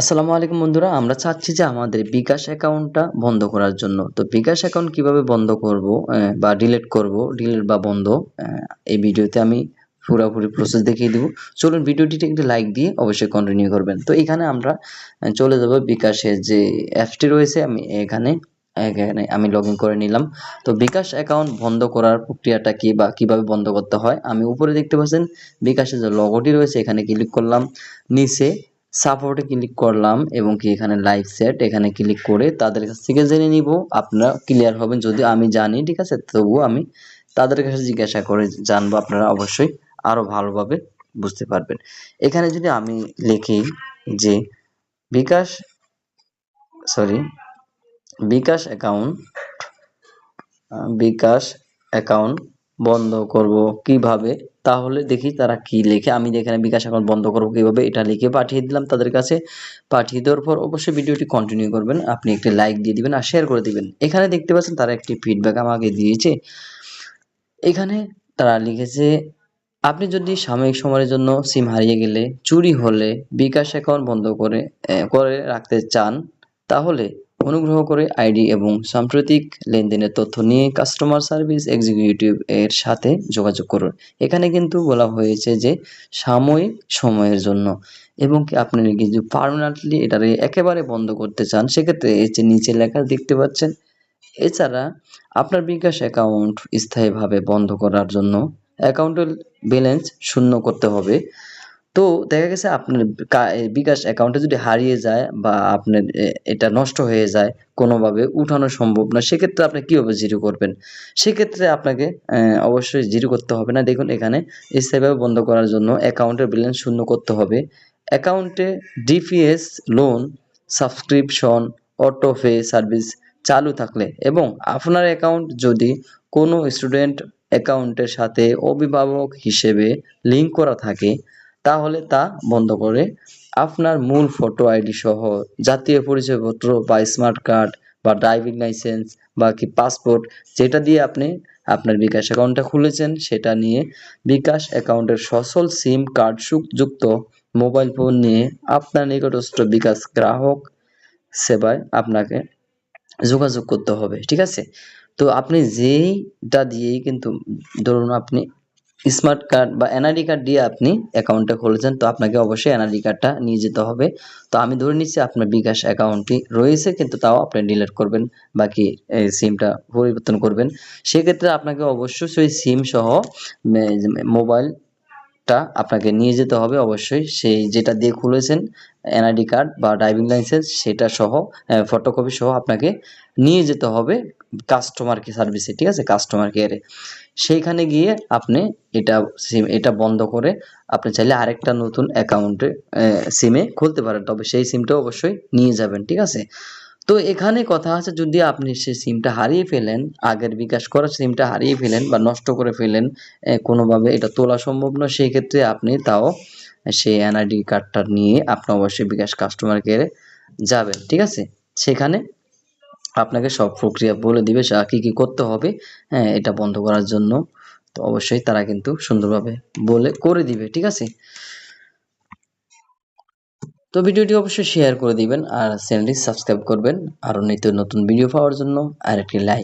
আসসালামু আলাইকুম বন্ধুরা, আমরা চাচ্ছি যে আমাদের বিকাশ অ্যাকাউন্টটা বন্ধ করার জন্য। তো বিকাশ অ্যাকাউন্ট কীভাবে বন্ধ করব বা ডিলিট করব, ডিলিট বা বন্ধ এই ভিডিওতে আমি পুরোপুরি প্রসেস দেখিয়ে দেবো। চলুন ভিডিওটিতে একটি লাইক দিয়ে অবশ্যই কন্টিনিউ করবেন। তো এখানে আমরা চলে যাব বিকাশের যে অ্যাপসটি রয়েছে, আমি এখানে এখানে আমি লগ করে নিলাম। তো বিকাশ অ্যাকাউন্ট বন্ধ করার প্রক্রিয়াটা কি বা কীভাবে বন্ধ করতে হয়, আমি উপরে দেখতে পাচ্ছেন বিকাশের যে লগোটি রয়েছে, এখানে ক্লিক করলাম। নিচে সাপোর্টে ক্লিক করলাম এবং কি এখানে লাইভ সেট এখানে ক্লিক করে তাদের কাছ থেকে জেনে নিব, আপনারা ক্লিয়ার হবেন যদি আমি জানি, ঠিক আছে? তবুও আমি তাদের কাছে জিজ্ঞাসা করে জানব, আপনারা অবশ্যই আরও ভালোভাবে বুঝতে পারবেন। এখানে যদি আমি লিখি যে bKash sorry bKash account bKash account বন্ধ করব কীভাবে? তাহলে দেখি তারা কি লেখে। আমি এখানে বিকাশ অ্যাকাউন্ট বন্ধ করব কীভাবে, এটা লিখে পাঠিয়ে দিলাম তাদের কাছে। পাঠিয়ে দেওয়ার পর অবশ্যই ভিডিওটি কন্টিনিউ করবেন। আপনি একটি লাইক দিয়ে দিবেন আর শেয়ার করে দিবেন। এখানে দেখতে পাচ্ছেন তারা একটি ফিডব্যাক আমাকে দিয়েছে। এখানে তারা লিখেছে, আপনি যদি সাময়িক সময়ের জন্য সিম হারিয়ে গেলে, চুরি হলে বিকাশ অ্যাকাউন্ট বন্ধ করে করে রাখতে চান, তাহলে অনুগ্রহ করে আইডি এবং সাম্প্রতিক লেনদেনের তথ্য নিয়ে কাস্টমার সার্ভিস এক্সিকিউটিভ এর সাথে যোগাযোগ করুন। এখানে কিন্তু বলা হয়েছে যে সাময়িক সময়ের জন্য এবং কি আপনি কিন্তু পার্মানেন্টলি এটারে একেবারে বন্ধ করতে চান, সেক্ষেত্রে এই যে নিচে লেখা দেখতে পাচ্ছেন, এছাড়া আপনার বিকাশ অ্যাকাউন্ট স্থায়ীভাবে বন্ধ করার জন্য অ্যাকাউন্টের ব্যালেন্স শূন্য করতে হবে। তো দেখা গেছে আপনার বিকাশ অ্যাকাউন্টে যদি হারিয়ে যায় বা আপনার এটা নষ্ট হয়ে যায়, কোনোভাবে উঠানো সম্ভব না, সেক্ষেত্রে আপনি কীভাবে জিরো করবেন? সেক্ষেত্রে আপনাকে অবশ্যই জিরো করতে হবে না। দেখুন, এখানে স্থায়ীভাবে বন্ধ করার জন্য অ্যাকাউন্টের ব্যালেন্স শূন্য করতে হবে। অ্যাকাউন্টে DPS loan subscription autopay service চালু থাকলে এবং আপনার অ্যাকাউন্ট যদি কোনো স্টুডেন্ট অ্যাকাউন্টের সাথে অভিভাবক হিসেবে লিঙ্ক করা থাকে তাহলে তা বন্ধ করে আপনার মূল ফটো আইডি সহ জাতীয় পরিচয়পত্র বা স্মার্ট কার্ড বা ড্রাইভিং লাইসেন্স বা কি পাসপোর্ট যেটা দিয়ে আপনি আপনার বিকাশ অ্যাকাউন্টটা খুলেছেন, সেটা নিয়ে বিকাশ অ্যাকাউন্টের সচল সিম কার্ড যুক্ত মোবাইল ফোন নিয়ে আপনার নিকটস্থ বিকাশ গ্রাহক সেবায় আপনাকে যোগাযোগ করতে হবে, ঠিক আছে? তো আপনি যেইটা দিয়েই কিন্তু ধরুন আপনি স্মার্ট কার্ড বা এনআইডি কার্ড দিয়ে আপনি অ্যাকাউন্টটা খুলেছেন, তো আপনাকে অবশ্যই এনআইডি কার্ডটা নিয়ে যেতে হবে। তো আমি ধরে নিচ্ছি আপনার বিকাশ অ্যাকাউন্টটি রয়েছে, কিন্তু তাও আপনি ডিলিট করবেন, বাকি এই সিমটা পরিবর্তন করবেন। সেক্ষেত্রে আপনাকে অবশ্যই সেই সিম সহ মোবাইলটা আপনাকে নিয়ে যেতে হবে, অবশ্যই। সেই যেটা দিয়ে খুলেছেন এনআইডি কার্ড বা ড্রাইভিং লাইসেন্স সেটা সহ ফটোকপি সহ আপনাকে নিয়ে যেতে হবে। কাস্টমার সার্ভিসে ঠিক আছে? কাস্টমার কেয়ারে সেইখানে গিয়ে আপনি এটা সিম এটা বন্ধ করে আপনি চাইলে আরেকটা নতুন অ্যাকাউন্টে সিমে খুলতে পারেন। তবে সেই সিমটা অবশ্যই নিয়ে যাবেন, ঠিক আছে? তো এখানে কথা আছে, যদি আপনি সেই সিমটা হারিয়ে ফেলেন, আগের বিকাশ করা সিমটা হারিয়ে ফেলেন বা নষ্ট করে ফেলেন কোনোভাবে এটা তোলা সম্ভব নয়, সেই ক্ষেত্রে আপনি তাও সেই এনআইডি কার্ডটা নিয়ে আপনি অবশ্যই বিকাশ কাস্টমার কেয়ারে যাবেন, ঠিক আছে? সেখানে আপনাকে সব প্রক্রিয়া বলে দিবে কী কী করতে হবে? হ্যাঁ এটা বন্ধ করার জন্য। তো অবশ্যই তারা কিন্তু সুন্দরভাবে বলে, করে দিবে, ঠিক আছে? তো ভিডিওটি অবশ্যই শেয়ার করে দিবেন আর চ্যানেলটি সাবস্ক্রাইব করবেন। আরও নিত্য নতুন ভিডিও পাওয়ার জন্য আর একটি লাইক।